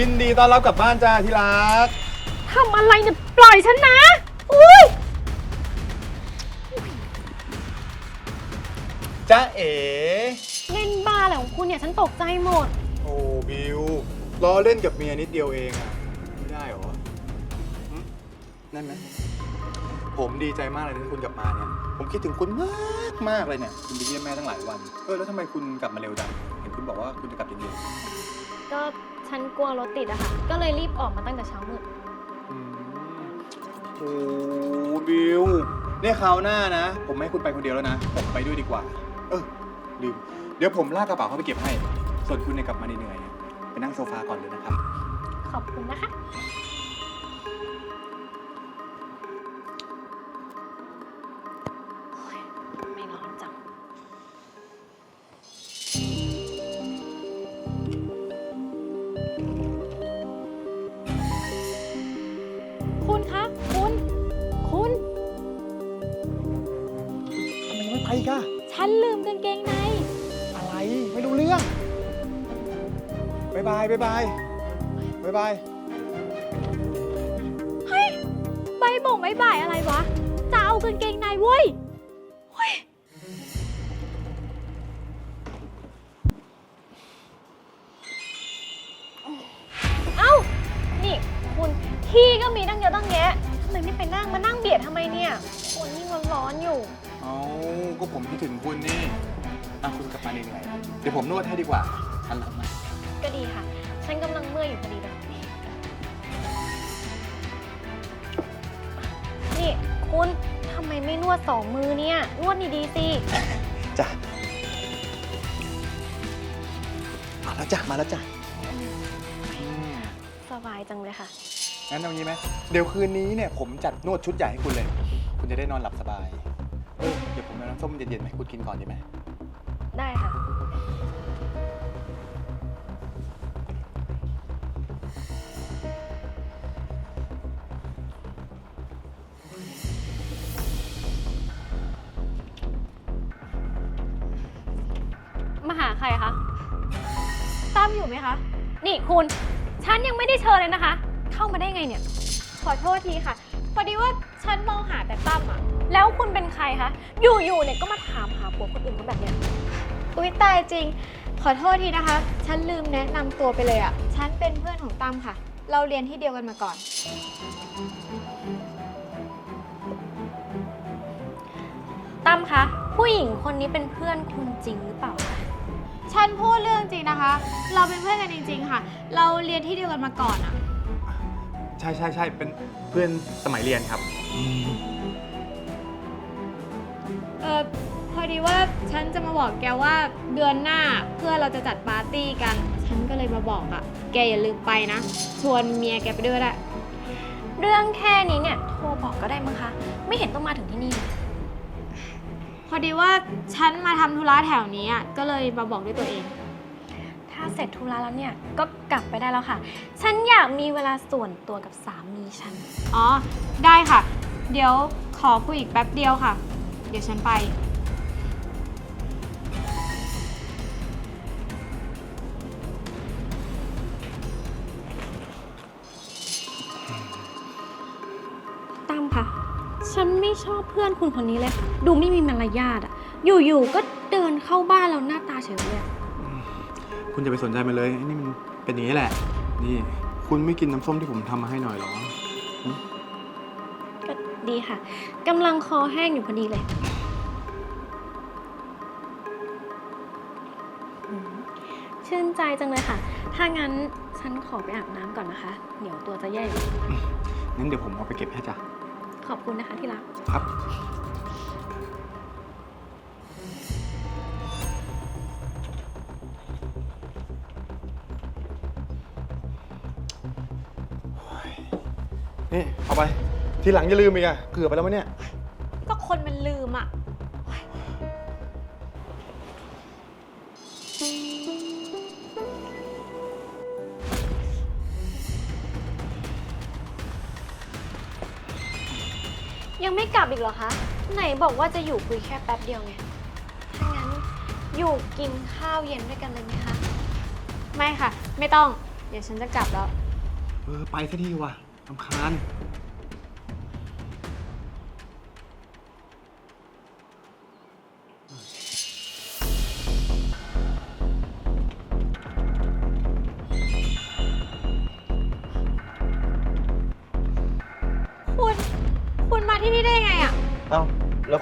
ยินดีต้อนรับกลับบ้านจ้าที่รัก ทำอะไรเนี่ย ปล่อยฉันนะ อุ้ย จ้าเอ๋ เล่นบ้าอะไรของคุณเนี่ย ฉันตกใจหมด โอ้บิวล้อเล่นกับเมียนิดเดียวเองอะไม่ได้เหรอหึนั่นไหมผมดีใจมากเลยนะที่คุณกลับมาเนี่ย ผมคิดถึงคุณมากมากเลยเนี่ย คุณไปเยี่ยมแม่ตั้งหลายวัน เออแล้วทำไมคุณกลับมาเร็วจัง เห็นคุณบอกว่าคุณจะกลับเย็นก็ ฉันกลัวรถติดอะค่ะ ก็เลยรีบออกมาตั้งแต่เช้ามืดๆอืมโอ้บิวเนี่ยคราวหน้านะ ผมไม่ให้คุณไปคนเดียวแล้วนะ ผมไปด้วยดีกว่า เออลืม เดี๋ยวผมลากกระเป๋าเข้าไปเก็บให้ ส่วนคุณเนี่ยกลับมาเหนื่อยๆไปนั่งโซฟาก่อนเลยนะครับ ขอบคุณนะคะายบายบายบายบายบายเฮ้ยใบบ่งใบบ่ายอะไรวะจะเอากางเกงในเว้ยเฮ้ยเอ้า นี่ คุณที่ก็มีตั้งเยอะตั้งแยะทำไมไม่ไปนั่งมานั่งเบียดทำไมเนี่ยคนยิ่งร้อนๆอยู่ เอาก็ผมคิดถึงคุณนี่อะคุณกลับมาเหนื่อยๆเดี๋ยวผมนวดให้ดีกว่าทันหลังมาก็ดีค่ะ ฉันกำลังเมื่อยอยู่พอดีเลยนี่คุณทำไมไม่นวดสองมือเนี่ย นวดดีๆสิ จ้ะมาแล้วจ้ะมาแล้วจ้ะสบายจังเลยค่ะ งั้นเอางี้ไหมเดี๋ยวคืนนี้เนี่ยผมจัดนวดชุดใหญ่ให้คุณเลย คุณจะได้นอนหลับสบายเออเดี๋ยวผมเอาน้ำส้มเย็นๆมาให้คุณกินก่อนดีไหม ได้ค่ะ คุณ ฉันยังไม่ได้เชิญเลยนะคะ เข้ามาได้ไงเนี่ย ขอโทษทีค่ะพอดีว่าฉันมองหาแต่ตั้มอะแล้วคุณเป็นใครคะ อยู่ๆ เนี่ยก็มาถามหาผัวคนอื่นเขาแบบเนี้ย อุ๊ยตายจริง ขอโทษทีนะคะ ฉันลืมแนะนำตัวไปเลยอะ่ะฉันเป็นเพื่อนของตั้มค่ะ เราเรียนที่เดียวกันมาก่อน ตั้มคะ ผู้หญิงคนนี้เป็นเพื่อนคุณจริงหรือเปล่าคะ ฉันพูดเรื่องจริงนะคะ เราเป็นเพื่อนกันจริง ๆ ค่ะ เราเรียนที่เดียวกันมาก่อนอะ่ะใช่ใช่ใช่เป็นเพื่อนสมัยเรียนครับ เออพอดีว่าฉันจะมาบอกแกว่าเดือนหน้าเพื่อนเราจะจัดปาร์ตี้กัน ฉันก็เลยมาบอกอะ่ะแกอย่าลืมไปนะ ชวนเมียแกไปด้วยก็ได้เรื่องแค่นี้เนี่ยโทรบอกก็ได้มั้งคะ ไม่เห็นต้องมาถึงที่นี่เลย พอดีว่าฉันมาทำธุระแถวนี้อะ่ะก็เลยมาบอกด้วยตัวเอง ถ้าเสร็จธุระแล้วเนี่ย ก็กลับไปได้แล้วค่ะ ฉันอยากมีเวลาส่วนตัวกับสามีฉัน อ๋อ ได้ค่ะ เดี๋ยวขอคุยอีกแป๊บเดียวค่ะ เดี๋ยวฉันไป ชอบเพื่อนคุณคนนี้เลยค่ะดูไม่มีมารยาทอะอยู่ๆก็เดินเข้าบ้านแล้วหน้าตาเฉยเลยอะคุณจะไปสนใจมันเลยไอ้นี่มันเป็นอย่างนี้แหละ นี่ คุณไม่กินน้ำส้มที่ผมทำมาให้หน่อยเหรอ ก็ดีค่ะกำลังคอแห้งอยู่พอดีเลยอืมชื่นใจจังเลยค่ะ ถ้างั้นฉันขอไปอาบน้ำก่อนนะคะ เดี๋ยวตัวจะแย่อยู่ งั้นเดี๋ยวผมเอาไปเก็บให้จ้ะ ขอบคุณนะคะที่รัก ครับ นี่ เอาไป ทีหลังอย่าลืมอีกอะเกือบไปแล้วมั้ยเนี่ย บอกว่าจะอยู่คุยแค่แป๊บเดียวไงถ้างั้นอยู่กินข้าวเย็นด้วยกันเลยไหมคะ ไม่ค่ะ ไม่ต้อง เดี๋ยวฉันจะกลับแล้ว เออ ไปซะทีว่ะลำคาญ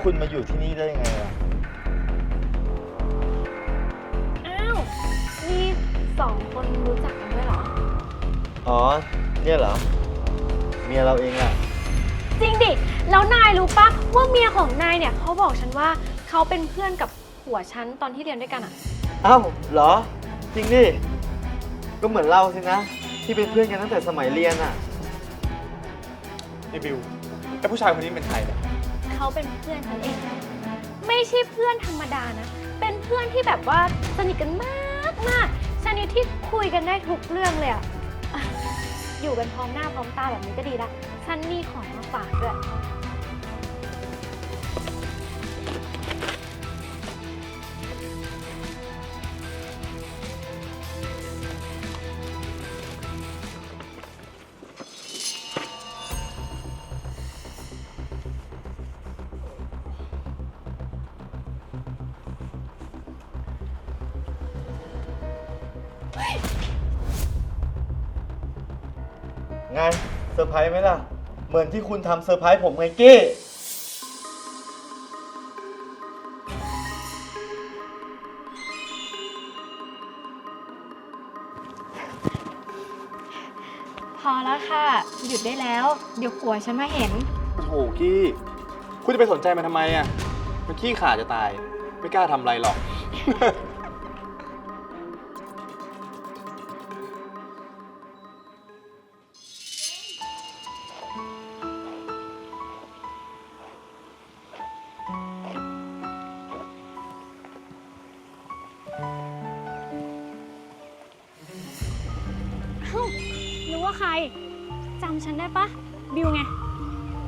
คุณมาอยู่ที่นี่ได้ยังไงอะอ้าว นี่สองคนรู้จักกันด้วยเหรอ อ๋อ เนี่ยเหรอ เมียเราเองอะจริงดิ แล้วนายรู้ปะว่าเมียของนายเนี่ยเขาบอกฉันว่าเขาเป็นเพื่อนกับผัวฉันตอนที่เรียนด้วยกันอะเอ้าเหรอ จริงดิ ก็เหมือนเราสินะ ที่เป็นเพื่อนกันตั้งแต่สมัยเรียนอะไอ้บิวแล้วผู้ชายคนนี้เป็นใครเนี่ย เขาเป็นเพื่อนฉันเอง ไม่ใช่เพื่อนธรรมดานะ เป็นเพื่อนที่แบบว่าสนิทกันมากมากชนิดที่คุยกันได้ทุกเรื่องเลยอะอะอยู่กันพร้อมหน้าพร้อมตาแบบนี้ก็ดีละฉันมีของมาฝากด้วย ร์ไพรส์ไหมล่ะ เหมือนที่คุณทำเซอร์ไพรส์ผมไงกี้ พอแล้วค่ะ หยุดได้แล้ว เดี๋ยวผัวฉันมาเห็น โอ้โหกี้ คุณจะไปสนใจมันทำไมอะ มันขี้ขลาดจะตาย ไม่กล้าทำอะไรหรอก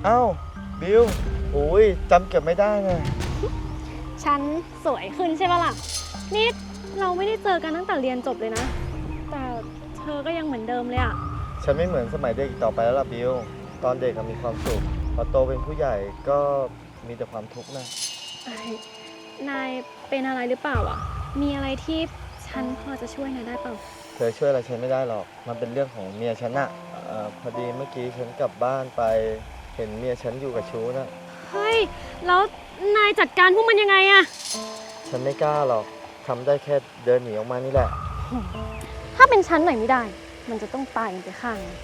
อ้าบิวโอ้ยจำเก็บไม่ได้ไงฉันสวยขึ้นใช่ปะล่ะ นี่เราไม่ได้เจอกันตั้งแต่เรียนจบเลยนะ แต่เธอก็ยังเหมือนเดิมเลยอะฉันไม่เหมือนสมัยเด็กอีกต่อไปแล้วล่ะบิวตอนเด็กอะมีความสุขพอโตเป็นผู้ใหญ่ก็มีแต่ความทุกข์นะเอ้ยนายเป็นอะไรหรือเปล่าอะมีอะไรที่ฉันพอจะช่วยนายได้เปล่า เธอช่วยอะไรฉันไม่ได้หรอก มันเป็นเรื่องของเมียฉันอะเอ่อพอดีเมื่อกี้ฉันกลับบ้านไป เห็นเมียฉันอยู่กับชู้นะเฮ้ย แล้วนายจัดการพวกมันยังไงอะฉันไม่กล้าหรอกทำได้แค่เดินหนีออกมานี่แหละ ถ้าเป็นฉันหน่อยไม่ได้ มันจะต้องตายกันไปข้างหนึ่ง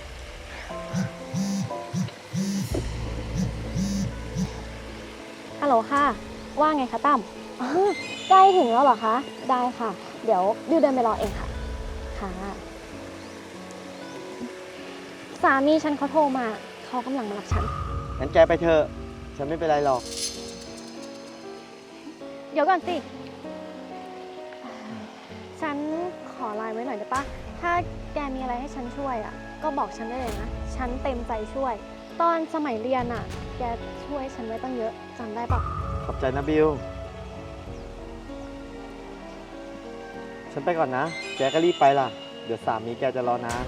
ฮัลโหลค่ะ ว่าไงคะตั้มอ๋อใกล้ถึงแล้วเหรอคะ ได้ค่ะ เดี๋ยวดิวเดินไปรอเองค่ะ ค่ะ สามีฉันเขาโทรมา เขากำลังมารับฉัน งั้นแกไปเถอะ ฉันไม่เป็นไรหรอก เดี๋ยวก่อนสิ ฉันขอไลน์ไว้หน่อยได้ปะ ถ้าแกมีอะไรให้ฉันช่วยอะ ก็บอกฉันได้เลยนะ ฉันเต็มใจช่วย ตอนสมัยเรียนอะ แกช่วยฉันไว้ตั้งเยอะจำได้ปะขอบใจนะบิว ฉันไปก่อนนะ แกก็รีบไปล่ะ เดี๋ยวสามีแกจะรอนาน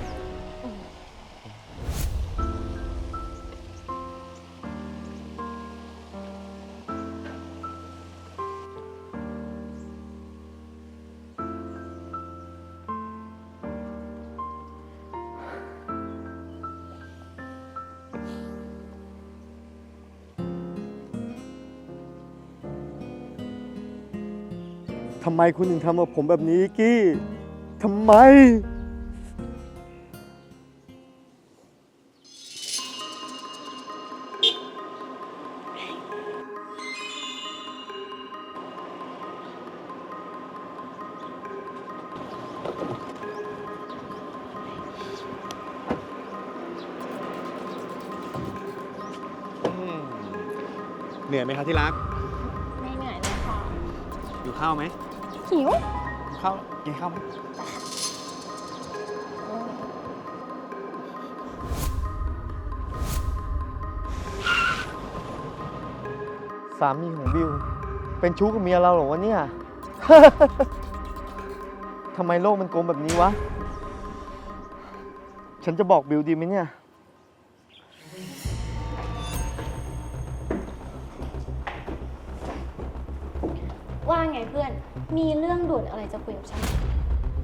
ทำไมคุณถึงทำกับผมแบบนี้กี้ทำไม เหนื่อยไหมครับที่รักไม่เหนื่อยเลยค่ะ อยู่ข้าวไหม หิวอยู่ข้าวกินข้าวไหมสามีของบิว เป็นชู้กับเมียเราเหรอวะเนี่ย ทำไมโลกมันโกงแบบนี้วะ ฉันจะบอกบิวดีไหมเนี่ย ว่าไงเพื่อน มีเรื่องด่วนอะไรจะคุยกับฉัน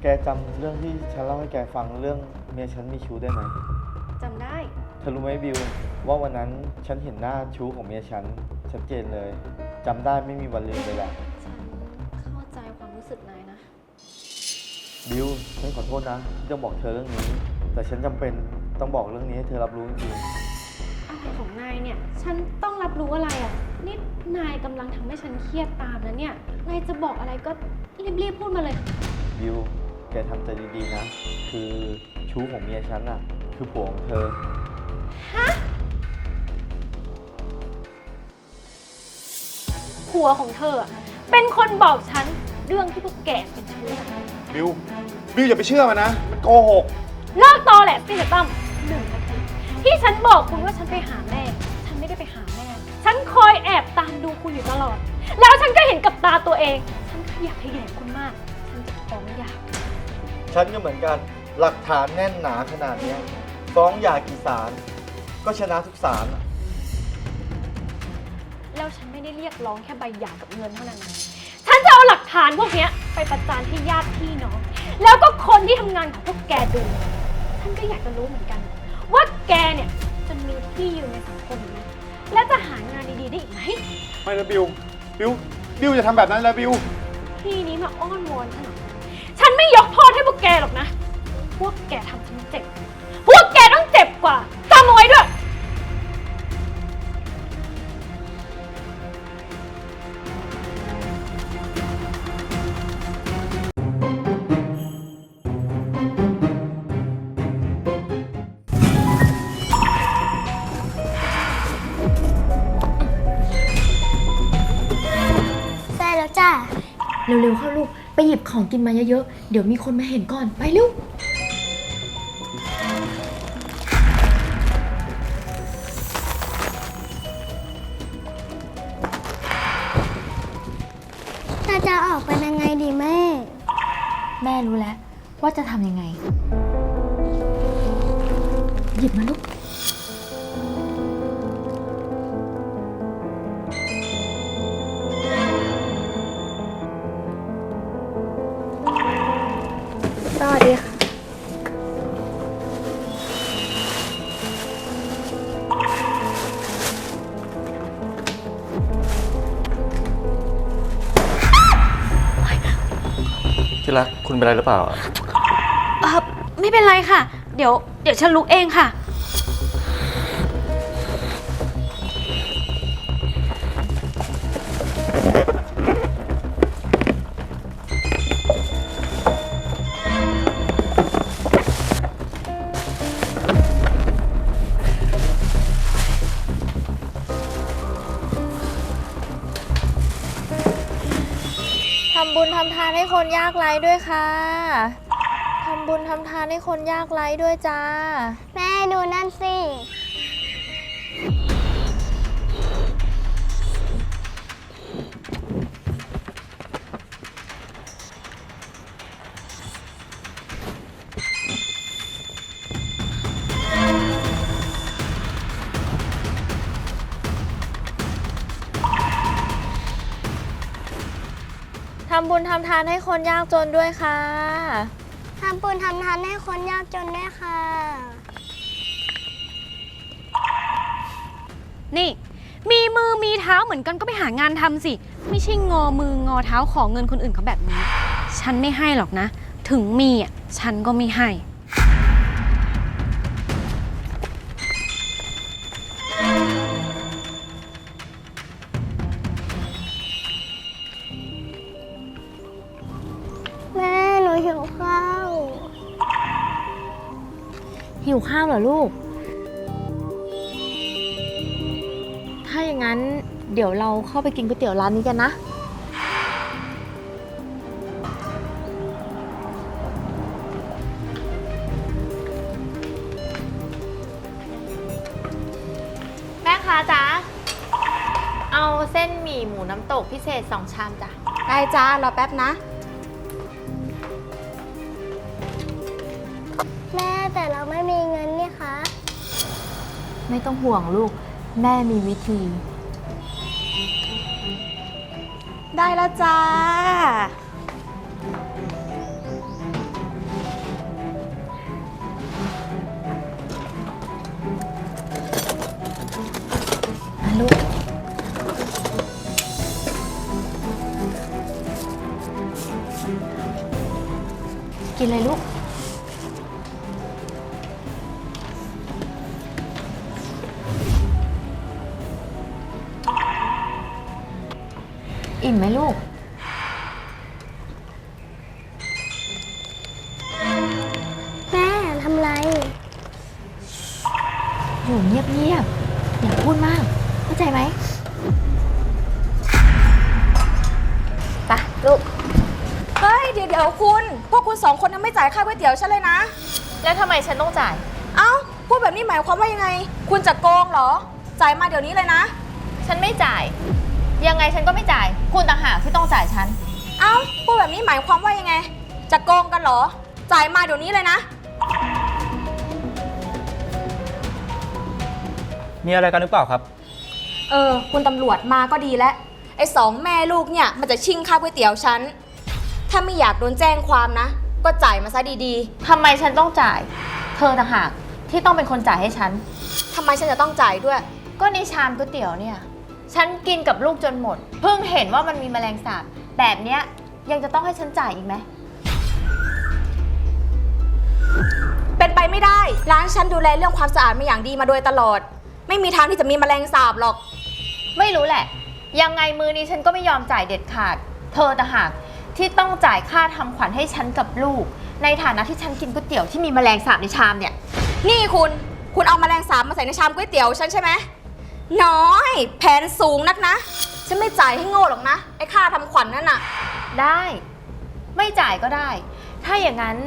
แกจำเรื่องที่ฉันเล่าให้แกฟังเรื่องเมียฉันมีชู้ได้ไหมจำได้ เธอรู้ไหมบิวว่าวันนั้นฉันเห็นหน้าชู้ของเมียฉันชัดเจนเลยจำได้ไม่มีวันลืมเลยแหละ ฉันเข้าใจความรู้สึกนายนะ บิวฉันขอโทษนะที่ต้องบอกเธอเรื่องนี้ แต่ฉันจำเป็นต้องบอกเรื่องนี้ให้เธอรับรู้จริงอะไรของนายเนี่ย ฉันต้องรับรู้อะไรอะ นี่นายกำลังทำให้ฉันเครียดตามนะเนี่ย นายจะบอกอะไรก็รีบๆพูดมาเลยๆบิว แกทำใจดีๆนะ คือชู้ของเมียฉันน่ะ คือผัวของเธอ ผัวของเธออะเป็นคนบอกฉันเรื่องที่พวกแกเป็นชู้กันบิว บิวอย่าไปเชื่อมันนะ มันโกหก เลิกตอแหละสิเดตั้มหนึ่งนาทีที่ฉันบอกคุณว่าฉันไปหาแม่ ฉันไม่ได้ไปหาแม่ ฉันคอยแอบตามดูคุณอยู่ตลอด แล้วฉันก็เห็นกับตาตัวเอง ฉันก็อยากให้แย่คุณมาก ฉันจะฟ้องหย่าฉันก็เหมือนกัน หลักฐานแน่นหนาขนาดเนี้ยฟ้องหย่ากี่ศาลก็ชนะทุกศาลอะแล้วฉันไม่ได้เรียกร้องแค่ใบหย่ากับเงินเท่านั้นนะฉันจะเอาหลักฐานพวกเนี้ยไปประจานให้ญาติพี่น้อง แล้วก็คนที่ทำงานของพวกแกดู ฉันก็อยากจะรู้เหมือนกัน ว่าแกเนี่ยจะมีที่อยู่ในสังคมนี้และจะหางานดีๆได้อีกไหม ไม่นะบิว บิว บิวจะทำแบบนั้นแล้วบิว พี่นี้มาอ้อนวอนฉันฉันไม่ยกโทษให้พวกแกหรอกนะ พวกแกทำฉันเจ็บ เร็วๆเข้าลูก ไปหยิบของกินมาเยอะๆ เดี๋ยวมีคนมาเห็นก่อน ไปเร็ว เราจะออกไปยังไงดีแม่ แม่รู้แล้วว่าจะทำยังไง หยิบมาลูก เป็นไรหรือเปล่า เออไม่เป็นไรค่ะ เดี๋ยว เดี๋ยวฉันลุกเองค่ะานให้คนยากไร้ด้วยค่ะ ทำบุญทำทานให้คนยากไร้ด้วยจ้า แม่ดูนั่นสิ ญทำทานให้คนยากจนด้วยค่ะ ทำบุญทำทานให้คนยากจนด้วยค่ะ นี่ มีมือมีเท้าเหมือนกันก็ไปหางานทำสิ ไม่ใช่งอมืองอเท้าขอเงินคนอื่นเขาแบบนี้ ฉันไม่ให้หรอกนะ ถึงมีอะฉันก็ไม่ให้ หิวข้าวเหรอลูก ถ้าอย่างนั้นเดี๋ยวเราเข้าไปกินก๋วยเตี๋ยวร้านนี้กันนะ แม่ค้าจ๊ะ เอาเส้นหมี่หมูน้ำตกพิเศษ2ชามจ้ะ ได้จ้ารอแป๊บนะ ไม่ต้องห่วงลูก แม่มีวิธี ได้แล้วจ้า มาลูก กินเลยลูก อิ่มไหมลูก แม่ทำไร อยู่เงียบๆ อย่าพูดมาก เข้าใจไหมไปลูก เฮ้ย เดี๋ยวเดี๋ยวคุณ พวกคุณสองคนยังไม่จ่ายค่าก๋วยเตี๋ยวฉันเลยนะ แล้วทำไมฉันต้องจ่าย เอ้า พูดแบบนี้หมายความว่ายังไง คุณจะโกงเหรอ จ่ายมาเดี๋ยวนี้เลยนะ ฉันไม่จ่าย ยังไงฉันก็ไม่จ่าย คุณต่างหากที่ต้องจ่ายฉัน เอ้าพูดแบบนี้หมายความว่ายังไง จะโกงกันเหรอ จ่ายมาเดี๋ยวนี้เลยนะ มีอะไรกันหรือเปล่าครับ เออ คุณตำรวจมาก็ดีแล้วไอ้สองแม่ลูกเนี่ย มันจะชิงค่าก๋วยเตี๋ยวฉัน ถ้าไม่อยากโดนแจ้งความนะ ก็จ่ายมาซะดีทำไมฉันต้องจ่าย เธอต่างหากที่ต้องเป็นคนจ่ายให้ฉัน ๆทำไมฉันจะต้องจ่ายด้วย ก็ในชามก๋วยเตี๋ยวเนี่ย ฉันกินกับลูกจนหมด เพิ่งเห็นว่ามันมีแมลงสาบ แบบเนี้ยยังจะต้องให้ฉันจ่ายอีกไหม เป็นไปไม่ได้ ร้านฉันดูแลเรื่องความสะอาดมาอย่างดีมาโดยตลอด ไม่มีทางที่จะมีแมลงสาบหรอก ไม่รู้แหละ ยังไงมือนี้ฉันก็ไม่ยอมจ่ายเด็ดขาด เธอต่างหากที่ต้องจ่ายค่าทำขวัญให้ฉันกับลูก ในฐานะที่ฉันกินก๋วยเตี๋ยวที่มีแมลงสาบในชามเนี่ย นี่คุณ คุณเอาแมลงสาบมาใส่ในชามก๋วยเตี๋ยวฉันใช่ไหม น้อย แผนสูงนักนะ ฉันไม่จ่ายให้โง่หรอกนะ ไอ้ค่าทำขวัญนั่นน่ะ ได้ ไม่จ่ายก็ได้ ถ้าอย่างนั้น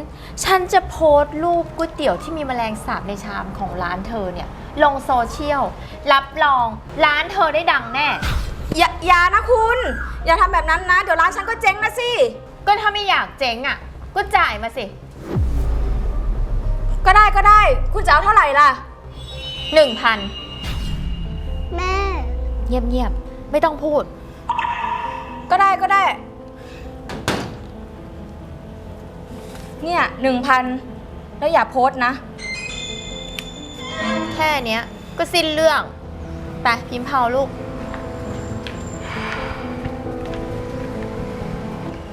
ฉันจะโพสต์รูปก๋วยเตี๋ยวที่มีแมลงสาบในชามของร้านเธอเนี่ย ลงโซเชียล รับรองร้านเธอได้ดังแน่ อย่าอย่านะคุณ อย่าทำแบบนั้นนะ เดี๋ยวร้านฉันก็เจ๊งนะสิ ก็ถ้าไม่อยากเจ๊งอะ ก็จ่ายมาสิ ก็ได้ก็ได้ คุณจะเอาเท่าไหร่ล่ะหนึ่งพันแม่ เงียบๆ ไม่ต้องพูด ก็ได้ก็ได้ เนี่ยหนึ่งพันแล้วอย่าโพสต์นะ แค่เนี้ย ก็สิ้นเรื่อง ไปพิมพ์เผาลูก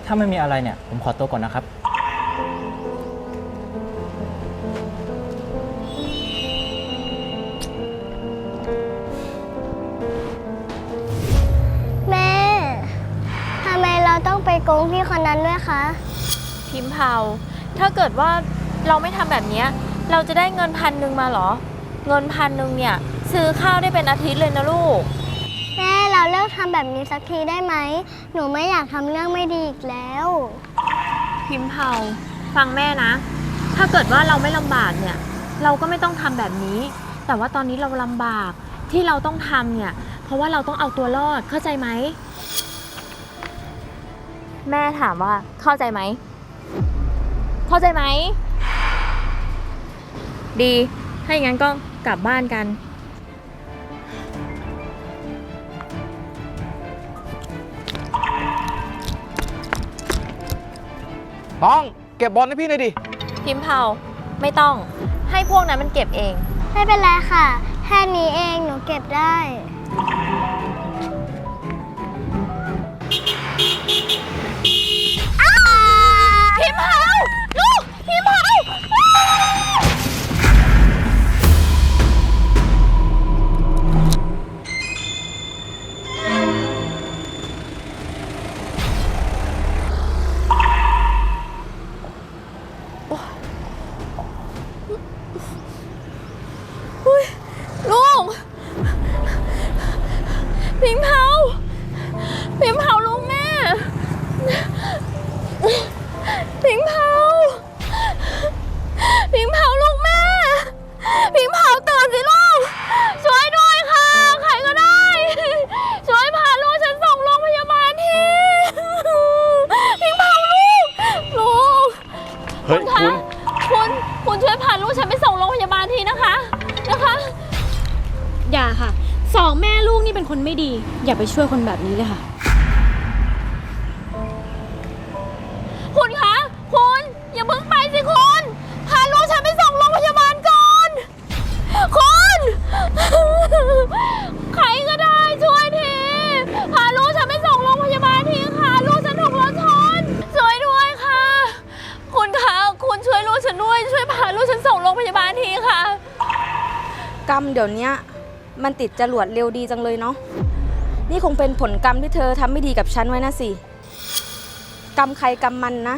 ถ้าไม่มีอะไรเนี่ย ผมขอตัวก่อนนะครับ งไปโกงพี่คนนั้นด้วยคะ พิมพ์เผา ถ้าเกิดว่าเราไม่ทำแบบเนี้ยเราจะได้เงินพันหนึ่งมาเหรอ เงินพันหนึ่งเนี่ย ซื้อข้าวได้เป็นอาทิตย์เลยนะลูก แม่เราเลิกทำแบบนี้สักทีได้ไหม หนูไม่อยากทำเรื่องไม่ดีอีกแล้ว พิมพ์เผา ฟังแม่นะ ถ้าเกิดว่าเราไม่ลำบากเนี่ย เราก็ไม่ต้องทำแบบนี้ แต่ว่าตอนนี้เราลำบากที่เราต้องทำเนี่ย เพราะว่าเราต้องเอาตัวรอดเข้าใจไหม แม่ถามว่าเข้าใจไหม เข้าใจไหม ดีถ้าอย่างนั้นก็กลับบ้านกันต้องเก็บบอลให้พี่หน่อยดิ พิมพ์เผาไม่ต้อง ให้พวกนั้นมันเก็บเอง ไม่เป็นไรค่ะ แค่นี้เองหนูเก็บได้ คุณ คุณ คุณช่วยพาลูกฉันไปส่งโรงพยาบาลทีนะคะ นะคะ อย่าค่ะ สองแม่ลูกนี่เป็นคนไม่ดี อย่าไปช่วยคนแบบนี้เลยค่ะ ดี๋ยวนี้มันติดจรวดเร็วดีจังเลยเนาะ นี่คงเป็นผลกรรมที่เธอทำไม่ดีกับฉันไว้นะสิ กรรมใครกรรมมันนะ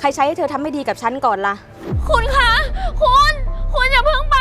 ใครใช้ให้เธอทำไม่ดีกับฉันก่อนล่ะ คุณคะ คุณ คุณอย่าเพิ่งไป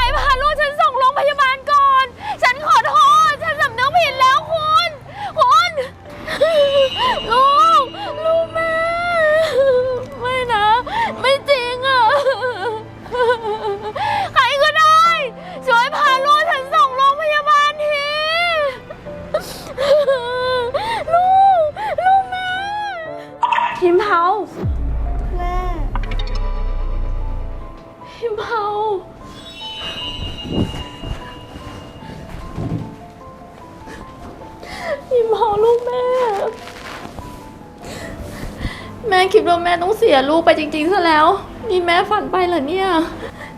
แม่คิดว่าแม่ต้องเสียลูกไปจริงๆซะแล้ว นี่แม่ฝันไปเหรอเนี่ย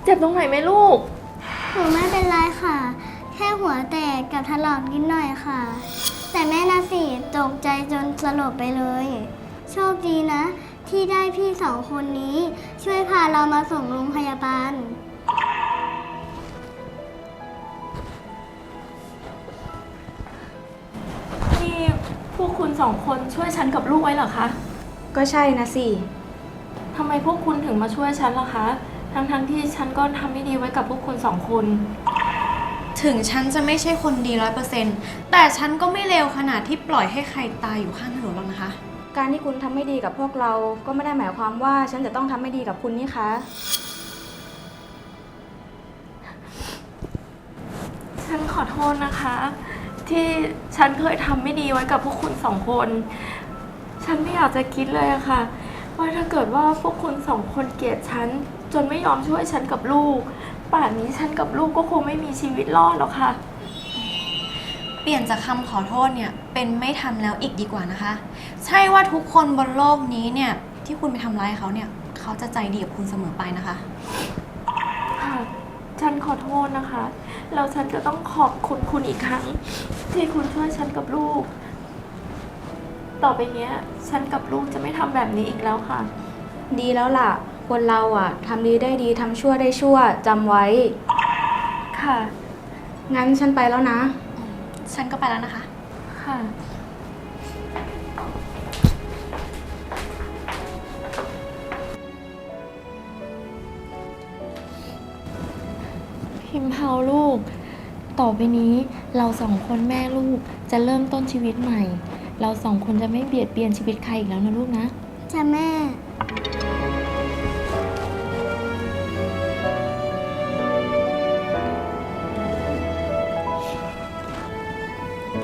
เจ็บตรงไหนไหมลูก หนูไม่เป็นไรค่ะ แค่หัวแตกกับถลอกนิดหน่อยค่ะ แต่แม่นาสิตกใจจนสลบไปเลย โชคดีนะ ที่ได้พี่สองคนนี้ ช่วยพาเรามาส่งโรงพยาบาล นี่พวกคุณสองคนช่วยฉันกับลูกไว้เหรอคะ ก็ใช่นะสิ ทำไมพวกคุณถึงมาช่วยฉันล่ะคะ ทั้งๆที่ฉันก็ทำไม่ดีไว้กับพวกคุณสองคน ถึงฉันจะไม่ใช่คนดีร้อยเปอร์เซ็นต์แต่ฉันก็ไม่เลวขนาดที่ปล่อยให้ใครตายอยู่ข้างถนนหรอกนะคะ การที่คุณทำไม่ดีกับพวกเรา ก็ไม่ได้หมายความว่าฉันจะต้องทำไม่ดีกับคุณนี่คะ ฉันขอโทษนะคะ ที่ฉันเคยทำไม่ดีไว้กับพวกคุณสองคน ฉันไม่อยากจะคิดเลยอะค่ะ ว่าถ้าเกิดว่าพวกคุณสองคนเกลียดฉัน จนไม่ยอมช่วยฉันกับลูก ป่านนี้ฉันกับลูกก็คงไม่มีชีวิตรอดหรอกค่ะ เปลี่ยนจากคำขอโทษเนี่ยเป็นไม่ทำแล้วอีกดีกว่านะคะ ใช่ว่าทุกคนบนโลกนี้เนี่ยที่คุณไปทำร้ายเขาเนี่ยเขาจะใจดีกับคุณเสมอไปนะคะ ค่ะ ฉันขอโทษนะคะ แล้วฉันก็ต้องขอบคุณคุณอีกครั้ง ที่คุณช่วยฉันกับลูก ต่อไปเนี้ย ฉันกับลูกจะไม่ทำแบบนี้อีกแล้วค่ะ ดีแล้วล่ะ คนเราอะทำดีได้ดีทำชั่วได้ชั่วจำไว้ ค่ะ งั้นฉันไปแล้วนะ ฉันก็ไปแล้วนะคะ ค่ะ พิมพ์เผาลูก ต่อไปนี้เราสองคนแม่ลูกจะเริ่มต้นชีวิตใหม่ เราสองคนจะไม่เบียดเบียนชีวิตใครอีกแล้วนะลูกนะ จ้ะแม่